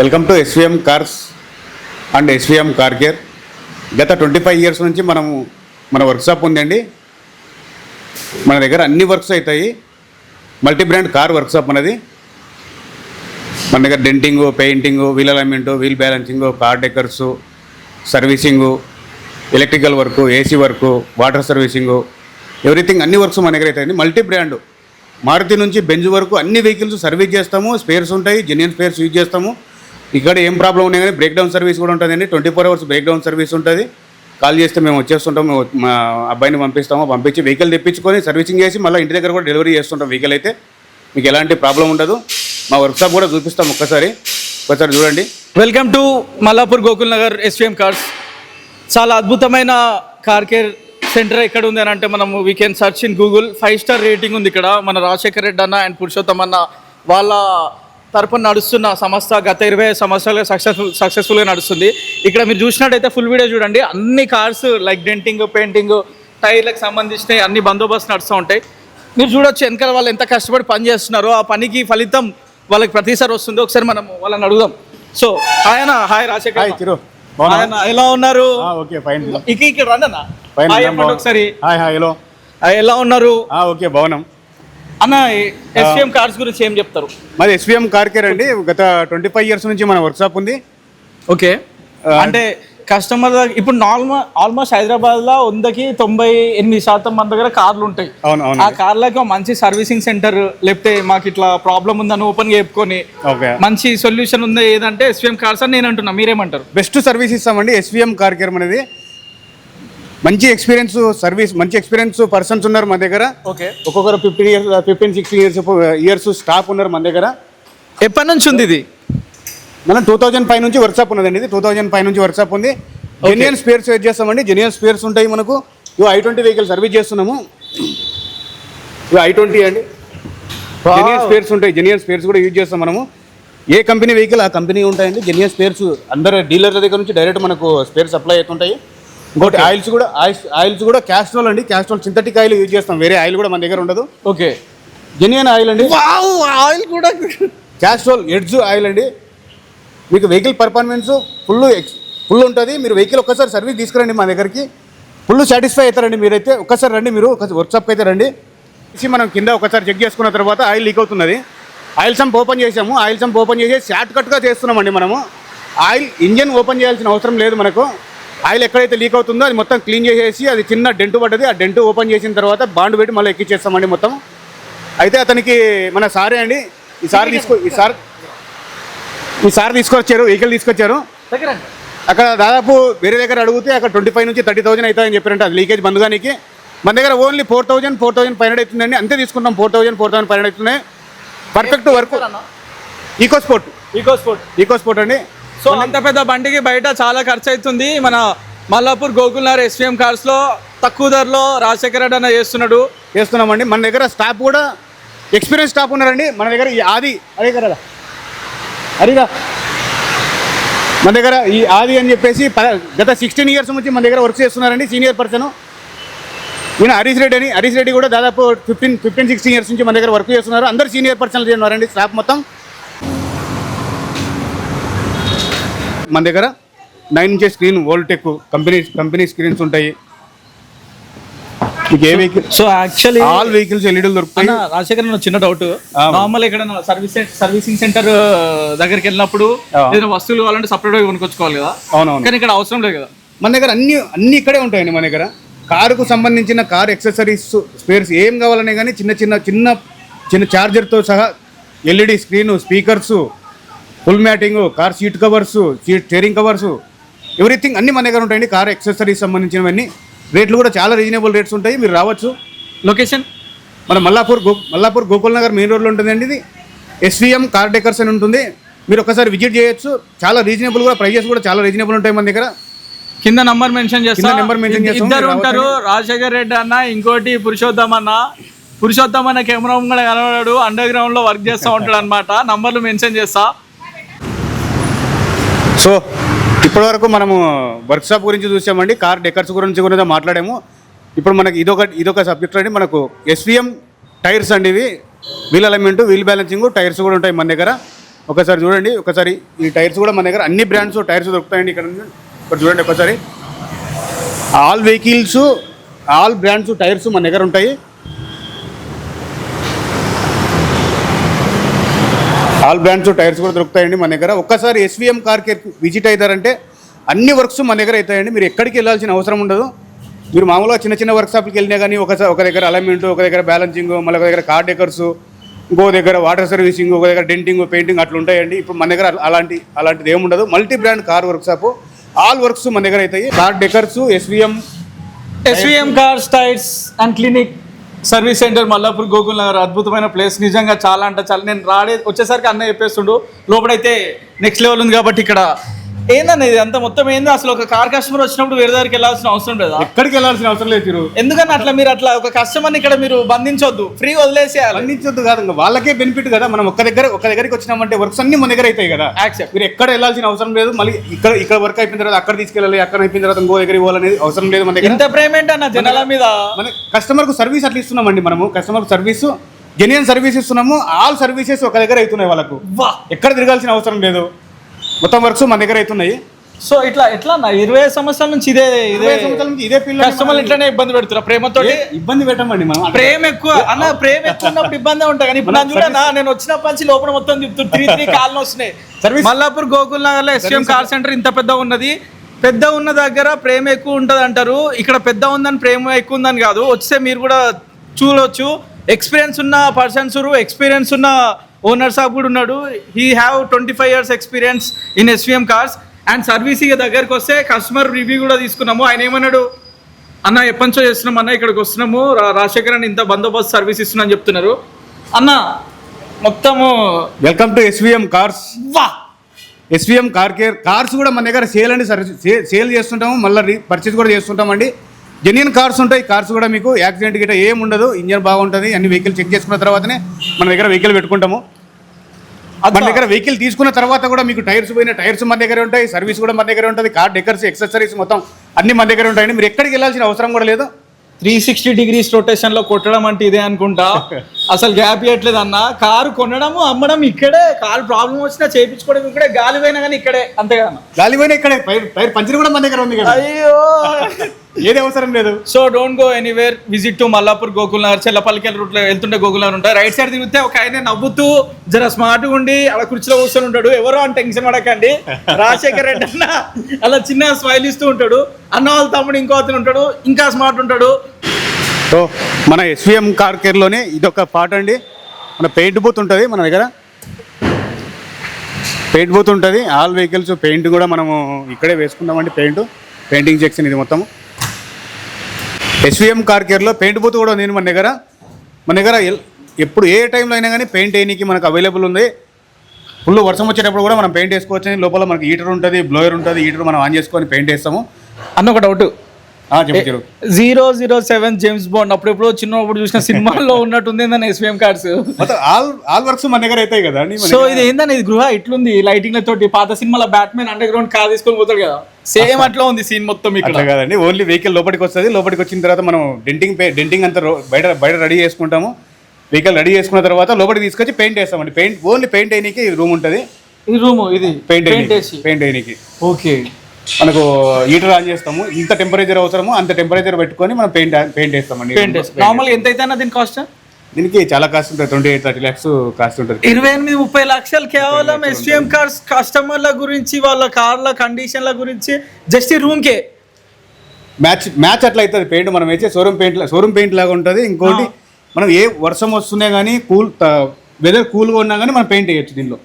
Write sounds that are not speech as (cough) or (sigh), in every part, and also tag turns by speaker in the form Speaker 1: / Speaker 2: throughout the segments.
Speaker 1: Welcome to SVM cars and SVM car care గత twenty five years నుంచి మనము మన వర్క్షాప్ ఉందండి. మన దగ్గర అన్ని వర్క్స్ అవుతాయి. మల్టీ బ్రాండ్ కార్ వర్క్షాప్ మనది. మన దగ్గర denting painting wheel alignment wheel balancing car decors servicing electrical work AC work water servicing everything అన్ని వర్క్స్ మన దగ్గర అవుతాయండి. మల్టీ బ్రాండ్ మారుతి నుంచి బెంజ్ వరకు అన్ని వెహికల్స్ సర్వీస్ చేస్తాము. స్పేర్స్ ఉంటాయి. జెన్యున్ స్పేర్స్ యూజ్ చేస్తాము. ఇక్కడ ఏం ప్రాబ్లం ఉన్నాయి కానీ బ్రేక్ డౌన్ సర్వీస్ కూడా ఉంటుందండి. Twenty four hours breakdown service ఉంటుంది. కాల్ చేస్తే మేము వచ్చేస్తుంటాం మా అబ్బాయిని పంపిస్తాము. పంపించి వెహికల్ తెప్పించుకొని సర్వీసింగ్ చేసి మళ్ళీ ఇంటి దగ్గర కూడా డెలివరీ చేస్తుంటాం వెహికల్ అయితే. మీకు ఎలాంటి ప్రాబ్లం ఉండదు. మా వర్క్షాప్ కూడా చూపిస్తాం ఒక్కసారి. ఒకసారి చూడండి.
Speaker 2: Welcome to Mallapur Gokul Nagar SVM cars చాలా అద్భుతమైన కార్ కేర్ సెంటర్ ఎక్కడ ఉంది అని అంటే మనము we can search in Google five star rating ఉంది ఇక్కడ. మన రాజశేఖర్ రెడ్డి అన్న అండ్ పురుషోత్తం అన్న వాళ్ళ తరపున నడుస్తున్న సంస్థ గత ఇరవై సంవత్సరాలుగా సక్సెస్ఫుల్ సక్సెస్ఫుల్గా నడుస్తుంది. ఇక్కడ మీరు చూసినట్టయితే ఫుల్ వీడియో చూడండి. అన్ని కార్స్ లైక్ డెంటింగ్ పెయింటింగ్ టైర్లకు సంబంధించిన అన్ని బందోబస్తు నడుస్తూ ఉంటాయి. మీరు చూడొచ్చు వెనకాల వాళ్ళు ఎంత కష్టపడి పని చేస్తున్నారో ఆ పనికి ఫలితం వాళ్ళకి ప్రతిసారి వస్తుంది. ఒకసారి మనం వాళ్ళని అడుగుదాం. సో ఆయన హాయ్ రాజశేఖర్ ఆయన ఎలా ఉన్నారు?
Speaker 1: ఓకే ఫైన్
Speaker 2: ఇక ఇక్కడ రండి ఒకసారి?
Speaker 1: హాయ్ హాయ్ హలో
Speaker 2: ఎలా ఉన్నారు?
Speaker 1: ఓకే బాగున్నాం.
Speaker 2: అన్న ఎస్పీఎం కార్డ్స్ గురించి ఏం చెప్తారు?
Speaker 1: మాది ఎస్విఎం కార్ కేర్ అండి గత ట్వంటీ ఫైవ్ ఇయర్స్ నుంచి మన వర్క్షాప్ ఉంది.
Speaker 2: ఓకే. అంటే కస్టమర్ దగ్గర ఇప్పుడు నార్మల్ ఆల్మోస్ట్ హైదరాబాద్లో వందకి తొంభై ఎనిమిది శాతం మన దగ్గర కార్లు ఉంటాయి.
Speaker 1: అవును అవును
Speaker 2: ఆ కార్లకు మంచి సర్వీసింగ్ సెంటర్ లేకపోతే మాకు ఇట్లా ప్రాబ్లం ఉందని ఓపెన్గా చెప్పుకొని
Speaker 1: ఓకే.
Speaker 2: మంచి సొల్యూషన్ ఉంది ఏదంటే ఎస్పీఎం కార్స్ అని నేను అంటున్నా. మీరేమంటారు?
Speaker 1: బెస్ట్ సర్వీస్ ఇస్తామండి ఎస్విఎం కార్ కేర్ అనేది మంచి ఎక్స్పీరియన్స్ సర్వీస్ మంచి ఎక్స్పీరియన్స్ పర్సన్స్ ఉన్నారు మన దగ్గర.
Speaker 2: ఓకే.
Speaker 1: ఒక్కొక్కరు fifteen years fifteen sixteen years years staff ఉన్నారు మన దగ్గర.
Speaker 2: ఎప్పటి నుంచి ఉంది ఇది?
Speaker 1: మనం టూ థౌజండ్ ఫైవ్ నుంచి వర్క్షాప్ ఉన్నదండి ఇది. టూ థౌజండ్ ఫైవ్ నుంచి వర్క్షాప్ ఉంది. జెన్యున్ స్పేర్స్ యూజ్ చేస్తామండి. జెన్యున్ స్పేర్స్ ఉంటాయి మనకు. ఇవి ఐ ట్వంటీ వెహికల్ సర్వీస్ చేస్తున్నాము. ఇవి ఐ ట్వంటీ అండి. జెన్యున్ స్పేర్స్ ఉంటాయి. జెన్యున్ స్పేర్స్ కూడా యూజ్ చేస్తాం మనము. ఏ కంపెనీ వెహికల్ ఆ కంపెనీ ఉంటాయండి. జెన్యున్ స్పేర్స్ అందరు డీలర్ల దగ్గర నుంచి డైరెక్ట్ మనకు స్పేర్ సప్లై అవుతుంటాయి. ఇంకోటి ఆయిల్స్ కూడా ఆయిల్స్ ఆయిల్స్ కూడా క్యాస్ట్రోల్ అండి. క్యాస్ట్రోల్ సింథటిక్ ఆయిల్ యూజ్ చేస్తాం. వేరే ఆయిల్ కూడా మన దగ్గర ఉండదు.
Speaker 2: ఓకే
Speaker 1: జెన్యున్ ఆయిల్ అండి.
Speaker 2: ఆయిల్ కూడా
Speaker 1: క్యాస్ట్రోల్ ఎడ్జ్ ఆయిల్ అండి. మీకు వెహికల్ పర్ఫార్మెన్స్ ఫుల్ ఫుల్ ఉంటుంది. మీరు వెహికల్ ఒక్కసారి సర్వీస్ తీసుకురండి మా దగ్గరికి. ఫుల్ సాటిస్ఫై అవుతారండి మీరైతే. ఒక్కసారి రండి మీరు. ఒకసారి వర్క్షాప్కి అయితే రండి. మనం కింద ఒకసారి చెక్ చేసుకున్న తర్వాత ఆయిల్ లీక్ అవుతున్నది. ఆయిల్ సంప్ ఓపెన్ చేసాము. ఆయిల్ సంప్ ఓపెన్ చేసి షార్ట్ కట్గా చేస్తున్నామండి మనము. ఆయిల్ ఇంజన్ ఓపెన్ చేయాల్సిన అవసరం లేదు మనకు. ఆయిల్ ఎక్కడైతే లీక్ అవుతుందో అది మొత్తం క్లీన్ చేసేసి అది చిన్న డెంటు పడ్డది. ఆ డెంటు ఓపెన్ చేసిన తర్వాత బాండ్ పెట్టి మళ్ళీ ఎక్కిచ్చేస్తామండి మొత్తం. అయితే అతనికి మన సారే అండి. ఈ సార్ తీసుకో ఈ సార్ ఈ సార్ తీసుకొచ్చారు వెహికల్ తీసుకొచ్చారు. అక్కడ దాదాపు వేరే దగ్గర అడిగితే అక్కడ ట్వంటీ ఫైవ్ నుంచి థర్టీ థౌసండ్ అవుతుందని చెప్పారంట. అది లీకేజ్ బంధుగానికి మన దగ్గర only four thousand four thousand five hundred అవుతుందండి. అంతే తీసుకుంటాం four thousand four thousand five hundred అవుతున్నాయి. Perfect work EcoSport
Speaker 2: EcoSport
Speaker 1: EcoSport అండి.
Speaker 2: సో అంత పెద్ద బండికి బయట చాలా ఖర్చు అవుతుంది మన మల్లాపూర్ గోకుల్నగర్ ఎస్విఎం కార్స్లో తక్కువ ధరలో రాజశేఖర రెడ్డి అన్న చేస్తున్నాడు.
Speaker 1: చేస్తున్నామండి. మన దగ్గర స్టాఫ్ కూడా ఎక్స్పీరియన్స్ స్టాఫ్ ఉన్నారండి. మన దగ్గర ఈ ఆది అదే కదా అరిగా మన దగ్గర ఈ ఆది అని చెప్పేసి గత సిక్స్టీన్ ఇయర్స్ నుంచి మన దగ్గర వర్క్ చేస్తున్నారండి సీనియర్ పర్సన్ ఈయన హరీష్ రెడ్డి అని. హరీష్ రెడ్డి కూడా దాదాపు ఫిఫ్టీన్ ఫిఫ్టీన్ సిక్స్టీన్ ఇయర్స్ నుంచి మన దగ్గర వర్క్ చేస్తున్నారు. అందరు సీనియర్ పర్సన్లు ఉన్నారండి స్టాఫ్ మొత్తం. మన దగ్గర nine inches screen Voltek company company screens ఉంటాయి. మీకు ఏ vehicle
Speaker 2: so actually
Speaker 1: all vehicles ఎల్ఈడీలు దొరుకుతాయి.
Speaker 2: రాజశేఖర్ చిన్న డౌట్. నార్మల్ ఎక్కడైనా సర్వీస్ సర్వీసింగ్ సెంటర్ దగ్గరికి వెళ్ళినప్పుడు. ఏదైనా వస్తువులు కావాలంటే సపరేట్గా కొనుక్కొచ్చుకోవాలి కదా.
Speaker 1: అవునవును.
Speaker 2: కానీ ఇక్కడ అవసరం లేదు కదా.
Speaker 1: మన దగ్గర అన్ని అన్ని ఇక్కడే ఉంటాయండి మన దగ్గర. కారుకు సంబంధించిన కార్ యాక్సెసరీస్ స్పేర్స్ ఏం కావాలనే కానీ చిన్న చిన్న చిన్న చిన్న ఛార్జర్తో సహా LED screen speakers full matting car seat covers seat steering covers everything అన్ని మన దగ్గర ఉంటాయండి. కార్ యాక్సెసరీస్ సంబంధించినవన్నీ. రేట్లు కూడా చాలా రీజనబుల్ రేట్స్ ఉంటాయి. మీరు రావచ్చు.
Speaker 2: లొకేషన్?
Speaker 1: మన మల్లాపూర్ గో మల్లాపూర్ గోకుల్ నగర్ మెయిన్ రోడ్లో ఉంటుందండి ఇది. ఎస్విఎం కార్ డెకర్స్ అని ఉంటుంది. మీరు ఒకసారి విజిట్ చేయొచ్చు. చాలా రీజనబుల్ కూడా ప్రైజెస్ కూడా చాలా రీజనబుల్ ఉంటాయి మన దగ్గర.
Speaker 2: కింద నంబర్ మెన్షన్ చేస్తా.
Speaker 1: mention చేస్తాం.
Speaker 2: ఇద్దరు ఉంటారు. రాజశేఖర్ రెడ్డి అన్న ఇంకోటి పురుషోత్తం అన్న. పురుషోత్తం అన్న కెమెరా కూడా కనబడాడు. అండర్ గ్రౌండ్లో వర్క్ చేస్తూ ఉంటాడు అనమాట నంబర్లు మెన్షన్ చేస్తా.
Speaker 1: సో ఇప్పటివరకు మనము వర్క్షాప్ గురించి చూసామండి కార్ డెకర్స్ గురించి కూడా మాట్లాడాము. ఇప్పుడు మనకి ఇదొక ఇదొక సబ్జెక్ట్ అండి. మనకు ఎస్విఎం టైర్స్ అండి ఇవి. Wheel alignment wheel balancing tyres కూడా ఉంటాయి మన దగ్గర. ఒకసారి చూడండి ఒకసారి ఈ టైర్స్ కూడా మన దగ్గర. అన్ని బ్రాండ్స్ టైర్స్ దొరుకుతాయండి ఇక్కడ ఇక్కడ చూడండి ఒకసారి. All vehicles all brands tyres మన దగ్గర ఉంటాయి. ఆల్ బ్రాండ్స్ టైర్స్ కూడా దొరుకుతాయండి మన దగ్గర. ఒక్కసారి ఎస్విఎం కార్ కేర్ విజిట్ అవుతారంటే అన్ని వర్క్స్ మన దగ్గర అవుతాయండి. మీరు ఎక్కడికి వెళ్ళాల్సిన అవసరం ఉండదు. మీరు మామూలుగా చిన్న చిన్న వర్క్ షాప్కి వెళ్ళినా కానీ ఒకసారి ఒక దగ్గర అలైన్మెంట్ ఒక దగ్గర బ్యాలెన్సింగ్ మళ్ళీ ఒక దగ్గర కార్ డెకర్స్ ఇంకో దగ్గర వాటర్ సర్వీసింగ్ ఒక దగ్గర డెంటింగ్ పెయింటింగ్ అట్లా ఉంటాయండి. ఇప్పుడు మన దగ్గర అలాంటి అలాంటిది ఏముండదు multi brand car workshop all works మన దగ్గర అవుతాయి. Car decors SVM
Speaker 2: SVM cars tyres and clinic service centre Mallapur Gokul Nagar అద్భుతమైన ప్లేస్. నిజంగా చాలా అంటే చాలా. నేను రాడే వచ్చేసరికి అన్న చెప్పేస్తుండు లోపలైతే నెక్స్ట్ లెవెల్ ఉంది కాబట్టి ఇక్కడ ఏందన్న ఇది అంత మొత్తం ఏంది అసలు ఒక కార్ కస్టమర్ వచ్చినప్పుడు వేరే దగ్గరికి వెళ్ళాల్సిన అవసరం లేదా?
Speaker 1: ఎక్కడికి వెళ్ళాల్సిన అవసరం లేదు మీరు
Speaker 2: ఎందుకని అట్లా మీరు అట్లా ఒక కస్టమర్ని ఇక్కడ మీరు బంధించొద్దు ఫ్రీ వదిలేసేయాలి.
Speaker 1: అందించొద్దు కాదు ఇంకా వాళ్ళకే బెనిఫిట్ కదా. మనం ఒక్క దగ్గర ఒక దగ్గరికి వచ్చినామంటే వర్క్స్ అన్ని మన దగ్గర అవుతాయి కదా.
Speaker 2: యాక్సెప్ట్
Speaker 1: మీరు ఎక్కడ వెళ్ళాల్సిన అవసరం లేదు మళ్ళీ ఇక్కడ ఇక్కడ వర్క్ అయిపోయిన తర్వాత అక్కడ తీసుకెళ్ళాలి అక్కడ అయిపోయిన తర్వాత ఇంకో దగ్గరికి పోవాలనేది అవసరం లేదు మన దగ్గర.
Speaker 2: ఇంత పేమెంట్ అన్న జనాల మీద?
Speaker 1: మన కస్టమర్కు సర్వీస్ అట్లా ఇస్తున్నామండి మనము. కస్టమర్ సర్వీస్ జెన్యున్ సర్వీస్ ఇస్తున్నాము. ఆల్ సర్వీసెస్ ఒక దగ్గర అవుతున్నాయి వాళ్ళకు. ఎక్కడ తిరగాల్సిన అవసరం లేదు. మొత్తం వర్క్స్ మన దగ్గర అవుతున్నాయి.
Speaker 2: సో ఇట్లా ఎట్లా అన్న? ఇరవై సంవత్సరాల నుంచి ఇదే ఇదే
Speaker 1: ఇరవై సంవత్సరాల నుంచి ఇదే
Speaker 2: కస్టమర్లు ఇట్లానే ఇబ్బంది పెడుతున్నారు ప్రేమతో
Speaker 1: ఇబ్బంది పెట్టమండి మనం.
Speaker 2: ప్రేమ ఎక్కువ. అన్న ప్రేమ ఎక్కువ ఉన్నప్పుడు ఇబ్బంది ఉంటాయి కానీ ఇప్పుడు నన్ను చూడన్నా నేను వచ్చినప్పటి నుంచి లోపల మొత్తం తిప్పుతూ త్రీ త్రీ కాళ్ళు వస్తున్నాయి మల్లాపూర్ గోకుల్ నగర్లో ఎస్ఎం కార్ సెంటర్ ఇంత పెద్ద ఉన్నది. పెద్ద ఉన్న దగ్గర ప్రేమ ఎక్కువ ఉంటది అంటారు. ఇక్కడ పెద్ద ఉందని ప్రేమ ఎక్కువ ఉందని కాదు. వస్తే మీరు కూడా చూడవచ్చు ఎక్స్పీరియన్స్ ఉన్న పర్సన్స్ ఎక్స్పీరియన్స్ ఉన్న ఓనర్ సాబ్ కూడా ఉన్నాడు. He have twenty five years experience in SVM cars and servicing దగ్గరికి వస్తే కస్టమర్ రివ్యూ కూడా తీసుకున్నాము. ఆయన ఏమన్నాడు? అన్న ఎప్పటి నుంచో చేస్తున్నాం అన్న ఇక్కడికి వస్తున్నాము. రాజశేఖర్ అని ఇంత బందోబస్తు సర్వీస్ ఇస్తున్నా అని చెప్తున్నారు. అన్న మొత్తము
Speaker 1: వెల్కమ్ టు ఎస్విఎం కార్స్
Speaker 2: వా!
Speaker 1: ఎస్విఎం కార్ కేర్ కార్స్ కూడా మన దగ్గర సేల్ అండి సర్వీస్ సేల్ చేస్తుంటాము. మళ్ళీ పర్చేస్ కూడా చేస్తుంటామండి. జెన్యున్ కార్స్ ఉంటాయి కార్స్ కూడా మీకు యాక్సిడెంట్ గిట్ట ఏం ఉండదు ఇంజన్ బాగుంటుంది అన్ని వెహికల్ చెక్ చేసుకున్న తర్వాతనే మన దగ్గర వెహికల్ పెట్టుకుంటాము. మన దగ్గర వెహికల్ తీసుకున్న తర్వాత కూడా మీకు టైర్స్ పోయిన టైర్స్ మన దగ్గర ఉంటాయి సర్వీస్ కూడా మన దగ్గర ఉంటుంది కార్ డెకర్స్ ఎక్సెసరీస్ మొత్తం అన్ని మన దగ్గర ఉంటాయండి మీరు ఎక్కడికి వెళ్ళాల్సిన అవసరం కూడా లేదు.
Speaker 2: త్రీ సిక్స్టీ డిగ్రీస్ రొటేషన్లో కొట్టడం అంటే ఇదే అనుకుంటా. (laughs) అసలు గ్యాప్ ఇవ్వట్లేదు అన్న. కారు కొనడము అమ్మడం ఇక్కడే. కారు ప్రాబ్లం వచ్చినా చేయించుకోవడం ఇక్కడే. గాలి పోయినా కానీ ఇక్కడే. అంతేగా అన్న?
Speaker 1: గాలి పోయిన ఇక్కడే. టైర్ పంచర్ కూడా మన దగ్గర ఉంది కదా.
Speaker 2: అయ్యో. (laughs)
Speaker 1: ఏది అవసరం లేదు.
Speaker 2: So don't go anywhere visit to Mallapur Gokul Nagar చెల్లపల్లికి రూట్లో వెళ్తుంటే గోకుల్ నగర్ ఉంటాయి రైట్ సైడ్ తిరిగితే ఒక ఆయన నవ్వుతూ జర స్మార్ట్గా ఉండి అలా కుర్చీలో కూర్చొని ఉంటాడు. ఎవరో అని టెన్షన్ పడకండి. రాజశేఖర్ రెడ్డి అన్న అలా చిన్న స్మైల్ ఇస్తూ ఉంటాడు. అన్న వాళ్ళ తమ్ముడు ఇంకో అతను ఉంటాడు. ఇంకా స్మార్ట్ ఉంటాడు.
Speaker 1: సో మన ఎస్విఎం కార్ కేర్లోనే ఇదొక పార్ట్ అండి. మన పెయింట్ బూత్ ఉంటుంది మన దగ్గర. పెయింట్ బూత్ ఉంటుంది. ఆల్ వెహికల్స్ పెయింట్ కూడా మనము ఇక్కడే వేసుకుంటామండి పెయింట్ పెయింటింగ్ సెక్షన్ ఇది మొత్తం ఎస్విఎం కార్ కేర్లో పెయింట్ బూత్ కూడా ఉంది మన దగ్గర? మన దగ్గర ఎప్పుడు ఏ టైంలో అయినా కానీ పెయింట్ వేయడానికి మనకు అవైలబుల్ ఉంది. ఫుల్ వర్షం వచ్చేటప్పుడు కూడా మనం పెయింట్ వేసుకోవచ్చు లోపల మనకి హీటర్ ఉంటుంది బ్లోయర్ ఉంటుంది హీటర్ మనం ఆన్ చేసుకొని పెయింట్ వేస్తాము.
Speaker 2: అన్న ఒక doubt zero zero seven James Bond అప్పుడెప్పుడు చిన్నప్పుడు చూసిన సినిమాల్లో (laughs) ఉన్నట్టుంది ఏందని SVM cards
Speaker 1: all all works మన దగ్గర అవుతాయి కదా
Speaker 2: సో ఇది ఏందని ఇది గృహ ఇట్లుంది లైటింగ్ తోటి పాత సినిమాల బ్యాట్మెన్ అండర్ గ్రౌండ్ కార్ తీసుకొని పోతాడు కదా. సేమ్ అట్లా. ఉంది సీన్ మొత్తం ఇక్కడ.
Speaker 1: అట్లా కాదండి. ఓన్లీ వెహికల్ లోపలికి వస్తుంది. లోపలికి వచ్చిన తర్వాత మనం డెంటింగ్ డెంటింగ్ అంతా బయట బయట రెడీ చేసుకుంటాము. వెహికల్ రెడీ చేసుకున్న తర్వాత లోపలికి తీసుకొచ్చి పెయింట్ వేస్తామండి. పెయింట్ ఓన్లీ పెయింట్ వేయడానికి రూమ్ ఉంటుంది.
Speaker 2: ఈ రూమ్ ఇది
Speaker 1: పెయింట్
Speaker 2: పెయింట్
Speaker 1: వేయడానికి
Speaker 2: వేసి.
Speaker 1: పెయింట్ వేయడానికి
Speaker 2: ఓకే.
Speaker 1: మనకు హీటర్ ఆన్ చేస్తాము. ఇంత టెంపరేచర్ అవసరమో అంత టెంపరేచర్ పెట్టుకొని మనం పెయింట్ పెయింట్ వేస్తామండి
Speaker 2: నార్మల్ ఎంత అయితే దీని కాస్ట్
Speaker 1: దీనికి చాలా కాస్ట్ ఉంటుంది. Twenty eight thirty lakhs cost ఉంటుంది.
Speaker 2: ఇరవై ఎనిమిది ముప్పై లక్షలు కేవలం ఎస్విఎం కార్స్ కస్టమర్ల గురించి వాళ్ళ కార్ల కండిషన్ల గురించి జస్ట్ ఈ రూమ్ కే.
Speaker 1: మ్యాచ్ మ్యాచ్ అట్లా అవుతుంది పెయింట్ మనం వేసే షోరూమ్ పెయింట్ షోరూమ్ పెయింట్ లాగా ఉంటుంది. ఇంకోటి మనం ఏ వర్షం వస్తున్నా కానీ కూల్ వెదర్ కూల్గా ఉన్నా కానీ మనం పెయింట్ వేయచ్చు దీనిలో.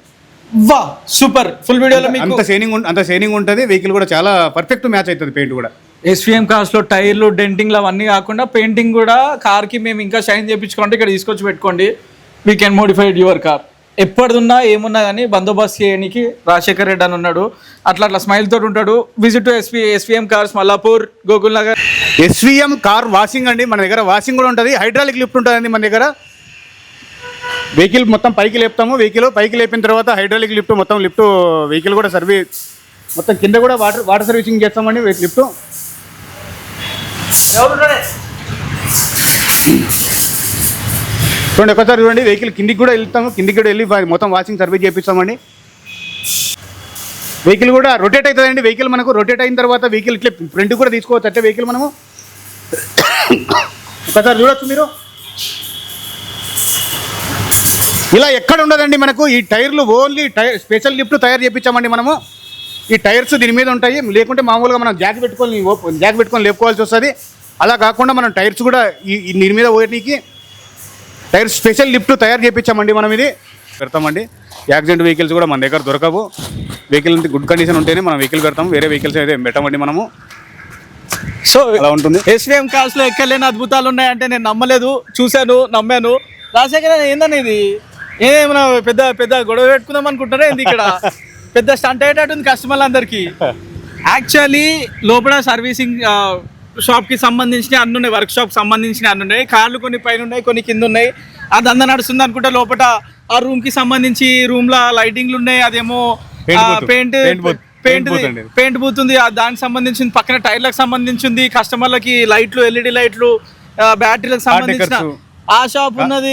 Speaker 2: వా సూపర్. ఫుల్ వీడియోలో మీకు
Speaker 1: అంత షైనింగ్ అంత షైనింగ్ ఉంటుంది. వెహికల్ కూడా చాలా పర్ఫెక్ట్ మ్యాచ్ అవుతుంది పెయింట్ కూడా.
Speaker 2: ఎస్విఎం కార్స్లో టైర్లు డెంటింగ్లు అవన్నీ కాకుండా పెయింటింగ్ కూడా కార్కి మేము ఇంకా షైన్ చేయించుకోండి ఇక్కడ తీసుకొచ్చి పెట్టుకోండి. We can modified your car ఎప్పటిదున్నా ఏమున్నా కానీ బందోబస్తు చేయడానికి రాజశేఖర్ రెడ్డి అని ఉన్నాడు. అట్లా అట్లా స్మైల్తో ఉంటాడు. Visit to SV SVM cars Mallapur Gokul Nagar
Speaker 1: SVM car washing అండి. మన దగ్గర వాషింగ్ కూడా ఉంటుంది. హైడ్రాలిక్ లిఫ్ట్ ఉంటుంది మన దగ్గర. వెహికల్ మొత్తం పైకి లేపుతాము. వెహికల్ పైకి లేపిన తర్వాత హైడ్రాలిక్ లిఫ్ట్ మొత్తం లిఫ్ట్ వెహికల్ కూడా సర్వీస్ మొత్తం కింద కూడా వాటర్ వాటర్ సర్వీసింగ్ చేస్తామండి. లిఫ్ట్ చూడండి ఒకసారి చూడండి వెహికల్ కిందికి కూడా వెళ్తాము కిందికి కూడా వెళ్ళి మొత్తం వాషింగ్ సర్వీస్ చేపిస్తామండి. వెహికల్ కూడా రొటేట్ అవుతుందండి. వెహికల్ మనకు రొటేట్ అయిన తర్వాత వెహికల్ ఇట్లా ఫ్రంట్ కూడా తీసుకోవచ్చు. అంటే వెహికల్ మనము. ఒకసారి చూడొచ్చు మీరు. ఇలా ఎక్కడ ఉండదండి మనకు ఈ టైర్లు ఓన్లీ టైర్ స్పెషల్ లిఫ్ట్ తయారు చేయించామండి మనము. ఈ టైర్స్ దీని మీద ఉంటాయి. లేకుంటే మామూలుగా మనం జాక్ పెట్టుకొని జాక్ పెట్టుకొని లేపుకోవాల్సి వస్తుంది. అలా కాకుండా మనం టైర్స్ కూడా ఈ దీని మీద పోయడానికి టైర్ స్పెషల్ లిఫ్ట్ తయారు చేయించామండి మనం ఇది. పెడతామండి. యాక్సిడెంట్ వెహికల్స్ కూడా మన దగ్గర దొరకవు. వెహికల్ గుడ్ కండిషన్ ఉంటేనే మనం వెహికల్ పెడతాం వేరే వెహికల్స్ అయితే పెట్టమండి మనము.
Speaker 2: సో
Speaker 1: అలా ఉంటుంది.
Speaker 2: ఎస్విఎం కార్స్లో ఎక్కలేని అద్భుతాలు ఉన్నాయంటే నేను నమ్మలేదు. చూశాను నమ్మాను. రాజశేఖర్ ఏందని ఇది? ఏమైనా పెద్ద పెద్ద గొడవ పెట్టుకుందాం అనుకుంటారా ఏంది ఇక్కడ? పెద్ద స్టంట్ అయ్యేటట్టుంది కస్టమర్లు అందరికి యాక్చువల్లీ లోపల సర్వీసింగ్ షాప్కి సంబంధించిన అన్ని ఉన్నాయి వర్క్ షాప్ సంబంధించిన అన్ని ఉన్నాయి కార్లు కొన్ని పైన ఉన్నాయి కొన్ని కింద ఉన్నాయి అది అంతా నడుస్తుంది అనుకుంటే లోపల ఆ రూమ్కి సంబంధించి రూమ్లో లైటింగ్లు ఉన్నాయి అదేమో. పెయింట్. పెయింట్. పెయింట్ ఆ దానికి సంబంధించింది పక్కన టైర్లకు సంబంధించింది కస్టమర్లకి లైట్లు ఎల్ఈడి లైట్లు బ్యాటరీలకు సంబంధించిన. ఆ షాప్ ఉన్నది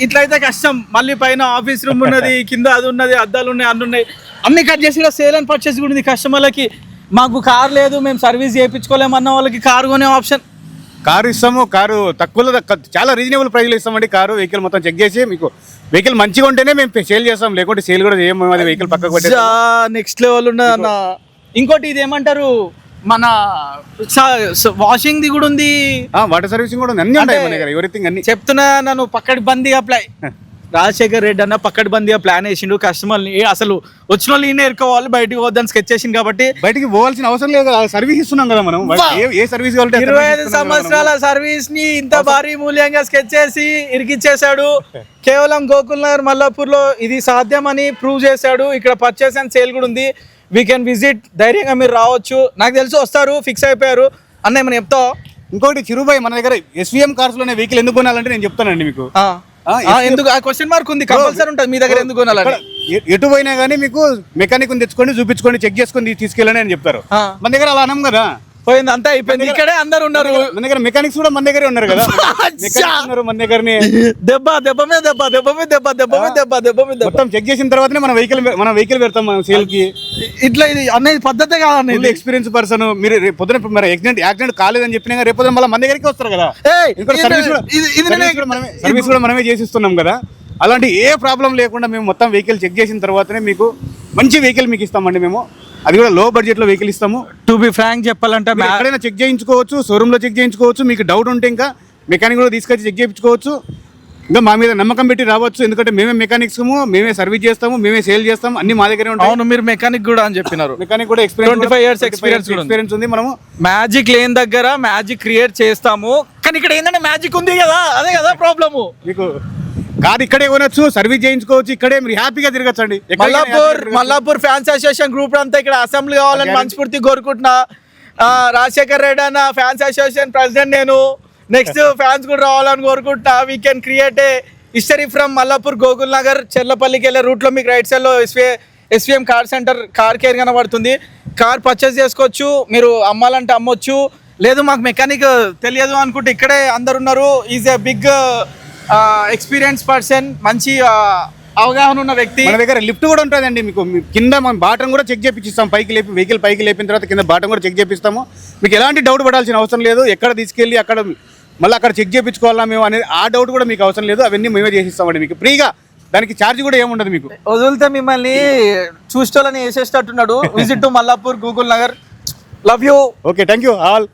Speaker 2: ఇట్లయితే కష్టం మళ్ళీ పైన ఆఫీస్ రూమ్ ఉన్నది కింద అది ఉన్నది అద్దాలు ఉన్నాయి అన్ని ఉన్నాయి అన్ని కట్ చేసి కూడా సేల్ అండ్ పర్చేస్ కూడా ఉంది కస్టమర్లకి మాకు కార్ లేదు మేము సర్వీస్ చేయించుకోలేము అన్న వాళ్ళకి కార్ కొనే ఆప్షన్.
Speaker 1: కారు ఇస్తాము కారు తక్కువలో తక్కువ- చాలా రీజనబుల్ ప్రైస్లో ఇస్తామండి కారు వెహికల్ మొత్తం చెక్ చేసి మీకు వెహికల్ మంచిగా ఉంటేనే మేము సేల్ చేస్తాం లేకుంటే సేల్ కూడా చేయము అది వెహికల్ పక్కకు
Speaker 2: నెక్స్ట్ లెవెల్ అన్న. ఇంకోటి ఇది ఏమంటారు మన వాషింగ్ ది కూడా ఉంది.
Speaker 1: వాటర్ సర్వీసింగ్ కూడా ఉంది అన్ని ఉంటాయి మన దగ్గర ఎవ్రీథింగ్ అన్ని.
Speaker 2: చెప్తున్నా నన్ను పక్కడి బందీగా ప్లా రాజశేఖర్ రెడ్డి అన్న పక్కడి బందీగా ప్లాన్ వేసిండు. కస్టమర్ని అసలు వచ్చిన వాళ్ళు ఈయన ఎరుకోవాలి బయటికి పోద్దని స్కెచ్ చేసింది కాబట్టి
Speaker 1: బయటికి పోవాల్సిన అవసరం లేదు సర్వీస్ ఇస్తున్నాం కదా మనం! ఏ- సర్వీస్
Speaker 2: ఇరవై ఐదు సంవత్సరాల సర్వీస్ని ఇంత భారీ మూల్యంగా స్కెచ్ చేసి ఇరికిచ్చేశాడు. కేవలం గోకుల్ నగర్ మల్లాపూర్లో ఇది సాధ్యమని ప్రూవ్ చేశాడు. ఇక్కడ పర్చేస్ అండ్ సేల్ కూడా ఉంది. వీ కెన్ విజిట్ ధైర్యంగా మీరు రావచ్చు. నాకు తెలిసి వస్తారు ఫిక్స్ అయిపోయారు. అన్న ఏమైనా చెప్తావు.
Speaker 1: ఇంకోటి చిరుబాయ్ మన దగ్గర ఎస్విఎం కార్స్లోనే వెహికల్ ఎందుకు కొనాలంటే నేను చెప్తానండి మీకు.
Speaker 2: ఎందుకు? ఆ క్వశ్చన్ మార్క్ ఉంది. కంపల్సరీ ఉంటుంది. మీ దగ్గర ఎందుకు కొనాలని?
Speaker 1: ఎటు పోయినా కానీ మీకు మెకానిక్ తెచ్చుకోండి చూపించుకోండి చెక్ చేసుకొని తీసుకెళ్ళండి అని చెప్తారు. మన దగ్గర అలా అనం కదా.
Speaker 2: పోయింది అంతా అయిపోయింది. ఇక్కడే అందరు ఉన్నారు.
Speaker 1: మన దగ్గర మెకానిక్స్ కూడా మన దగ్గరే ఉన్నారు కదా? (laughs) ఉన్నారు మన దగ్గరనే.
Speaker 2: దెబ్బ దెబ్బ మీద దెబ్బ దెబ్బ మీద దెబ్బ దెబ్బ మీద దెబ్బ దెబ్బ మీద
Speaker 1: మొత్తం చెక్ చేసిన తర్వాతనే మన వెహికల్ మన వెహికల్ పెడతాం మనం సేల్కి.
Speaker 2: ఇట్లా ఇది అనేది పద్ధతే
Speaker 1: ఫుల్
Speaker 2: ఇది
Speaker 1: ఎక్స్పీరియన్స్ పర్సన్ మీరు పొద్దున మరి యాక్సిడెంట్ యాక్సిడెంట్ కాలేదని చెప్పినా రేపు పొద్దున మళ్ళీ మన దగ్గరికి వస్తారు కదా? సర్వీస్ కూడా మనమే చేసిస్తున్నాం కదా? అలాంటి ఏ ప్రాబ్లం లేకుండా మేము మొత్తం వెహికల్ చెక్ చేసిన తర్వాతనే మీకు మంచి వెహికల్ మీకు ఇస్తామండి మేము. అది కూడా లో బడ్జెట్లో వెహికల్ ఇస్తాము.
Speaker 2: టు బి ఫ్రాంక్ చెప్పాలంటే
Speaker 1: మీరు ఎక్కడైనా చెక్ చేయించుకోవచ్చు షోరూమ్లో చెక్ చేయించుకోవచ్చు మీకు డౌట్ ఉంటే ఇంకా మెకానిక్ కూడా తీసుకొచ్చి చెక్ చేయించుకోవచ్చు. ఇంకా మా మీద నమ్మకం పెట్టి రావచ్చు ఎందుకంటే మేమే మెకానిక్స్ మేమే సర్వీస్ చేస్తాము మేమే సేల్ చేస్తాము అన్ని మా దగ్గరే ఉంటాయి.
Speaker 2: అవును మీరు మెకానిక్ కూడా అని చెప్పినారు.
Speaker 1: మెకానిక్ కూడా ఎక్స్పీరియన్స్
Speaker 2: 25 years experience కూడా ఉంది.
Speaker 1: ఎక్స్పీరియన్స్ ఉంది మనము.
Speaker 2: మ్యాజిక్ లేని దగ్గర మ్యాజిక్ క్రియేట్ చేస్తాము. కానీ ఇక్కడ ఏంటంటే మ్యాజిక్ ఉంది కదా అదే కదా ప్రాబ్లము
Speaker 1: మీకు కార్ ఇక్కడే కొనొచ్చు సర్వీస్ చేయించుకోవచ్చు ఇక్కడే మీరు హ్యాపీగా తిరగచ్చు అండి
Speaker 2: Mallapur Mallapur fans association group అంతా ఇక్కడ అసెంబ్లీ కావాలని. మనస్ఫూర్తి కోరుకుంటున్నా. రాజశేఖర్ రెడ్డి అన్న ఫ్యాన్స్ అసోసియేషన్ ప్రెసిడెంట్ నేను. నెక్స్ట్ ఫ్యాన్స్ కూడా రావాలని కోరుకుంటున్నా. We can create a history from Mallapur Gokul Nagar చెర్లపల్లికి వెళ్ళే రూట్లో మీకు రైట్ సైడ్లో SV SVM car centre car care కనబడుతుంది. కార్ పర్చేస్ చేసుకోవచ్చు. మీరు అమ్మాలంటే అమ్మొచ్చు. లేదు మాకు మెకానిక్ తెలియదు అనుకుంటే ఇక్కడే అందరు ఉన్నారు. Is a big experience person మంచి అవగాహన ఉన్న వ్యక్తి.
Speaker 1: మన దగ్గర లిఫ్ట్ కూడా ఉంటుందండి మీకు. కింద మనం బాటం కూడా చెక్ చేపిస్తాం పైకి లేపి వెహికల్ పైకి లేపిన తర్వాత కింద బాటం కూడా చెక్ చేపిస్తాము. మీకు ఎలాంటి డౌట్ పడాల్సిన అవసరం లేదు. ఎక్కడ తీసుకెళ్ళి అక్కడ మళ్ళీ అక్కడ చెక్ చేయించుకోవాలా మేము అనేది ఆ డౌట్ కూడా మీకు అవసరం లేదు. అవన్నీ మేమే చేసిస్తామండి మీకు. ఫ్రీగా దానికి ఛార్జ్ కూడా ఏముండదు మీకు.
Speaker 2: వదిలితే మిమ్మల్ని చూసేటోళ్ళని వేసేటట్టున్నాడు visit to Mallapur Gokul Nagar love you
Speaker 1: okay thank you all